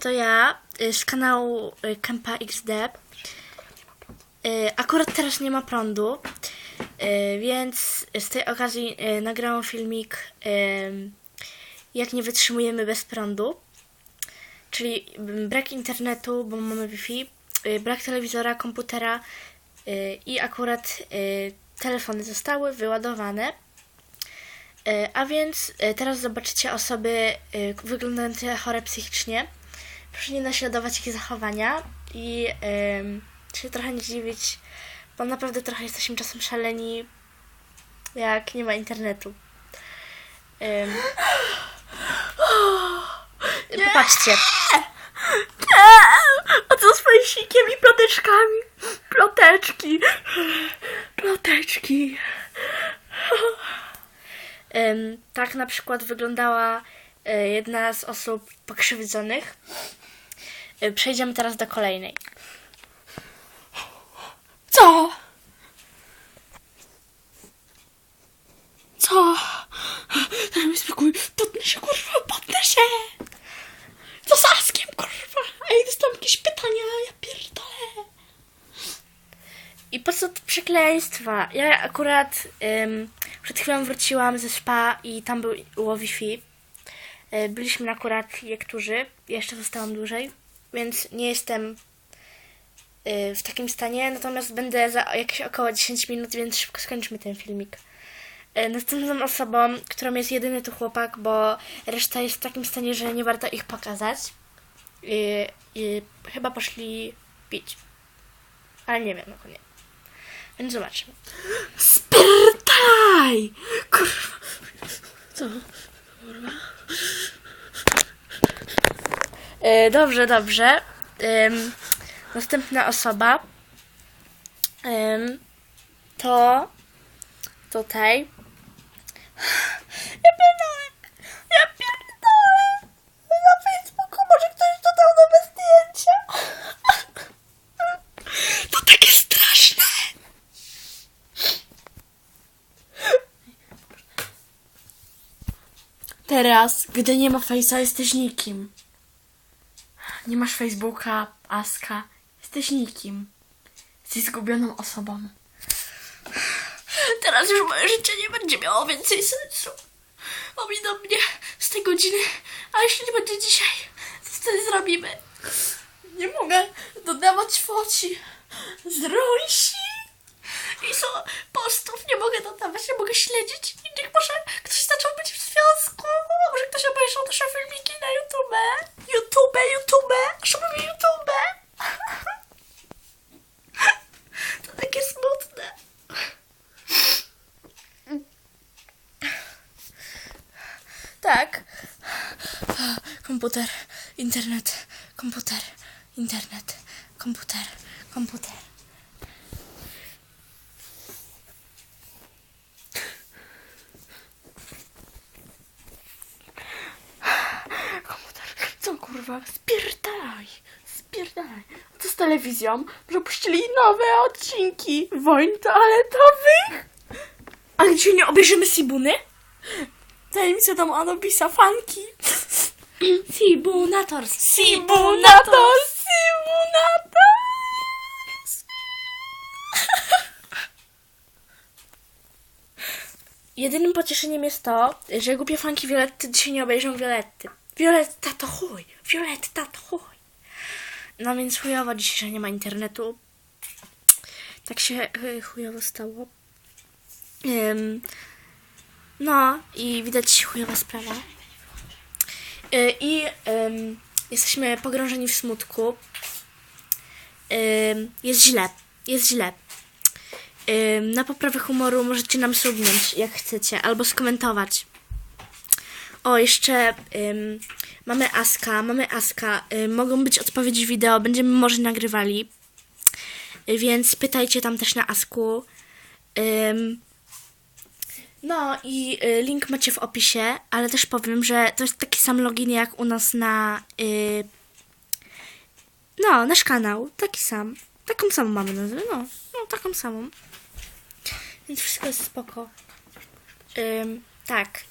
to ja y, z kanału y, Kempa XD. Y, Akurat teraz nie ma prądu, więc z tej okazji nagrałam filmik jak nie wytrzymujemy bez prądu. Czyli mm, brak internetu, bo mamy Wi-Fi, brak telewizora, komputera i akurat telefony zostały wyładowane. E, A więc e, teraz zobaczycie osoby e, wyglądające chore psychicznie. Proszę nie naśladować ich zachowania i em, się trochę nie dziwić, bo naprawdę trochę jesteśmy czasem szaleni, jak nie ma internetu. Em, Popatrzcie. A co z fejsikiem i ploteczkami? Ploteczki. Ploteczki. Em, Tak na przykład wyglądała e, jedna z osób pokrzywdzonych. E, Przejdziemy teraz do kolejnej. Co? Co? Daj mi spokój. Potnę się, kurwa, potnę się. Co z Askiem, kurwa? Ej, dostałem jakieś pytania, ja pierdolę. I po co te przekleństwa? Ja akurat ym, przed chwilą wróciłam ze spa i tam był było Wi-Fi. Y, Byliśmy akurat niektórzy, jeszcze zostałam dłużej, więc nie jestem y, w takim stanie, natomiast będę za jakieś około 10 minut, więc szybko skończymy ten filmik. Y, Następną osobą, którą jest jedyny tu chłopak, bo reszta jest w takim stanie, że nie warto ich pokazać. Y, y, chyba poszli pić. Ale nie wiem, no nie. Więc zobaczymy. Spierdalaj! Kurwa. Co? E, dobrze, dobrze. Ym, następna osoba to tutaj. Ja pierdolę! Ja pierdolę! Na Facebooku może ktoś dodał nowe zdjęcia. To takie straszne. Teraz, gdy nie ma Face'a, jesteś nikim. Nie masz Facebooka, Aska. Jesteś nikim. Jesteś zgubioną osobą. Teraz już moje życie nie będzie miało więcej sensu. Ominął mnie z tej godziny. A jeśli nie będzie dzisiaj, co wtedy zrobimy? Nie mogę dodawać foci z Rosi i są postów. Nie mogę dodawać, nie mogę śledzić innych. Może ktoś zaczął być w związku. Może ktoś obejrzał nasze filmiki na YouTube. YouTube, żeby YouTube. To takie smutne. Tak. Komputer, internet, komputer, internet, komputer. Komputer. Co kurwa? Spierdalaj. Spierdalaj. A co z telewizją? Że puścili nowe odcinki wojen toaletowych? Ale dzisiaj nie obejrzymy Sibuny? Tajemnica domu Anobisa fanki. Fibunators. Sibunator! Sibunator! Jedynym pocieszeniem jest to, że głupie fanki Violetty dzisiaj nie obejrzą Violetty. Violetta to chuj! Violetta to chuj! No więc chujowo dzisiaj, że nie ma internetu. Tak się y, chujowo stało. Ym, no i widać chujowa sprawa. Y, I ym, jesteśmy pogrążeni w smutku. Jest źle. Jest źle. Na poprawę humoru możecie nam subnąć, jak chcecie, albo skomentować. O, jeszcze ym, mamy Aska, mamy Aska. Mogą być odpowiedzi wideo, będziemy może nagrywali. Y, więc pytajcie tam też na Asku. Ym, no i y, link macie w opisie, ale też powiem, że to jest taki sam login jak u nas na. Y, no, nasz kanał. Taki sam. Taką samą mamy nazwę, no. No, taką samą. Więc wszystko jest spoko. Ym, tak.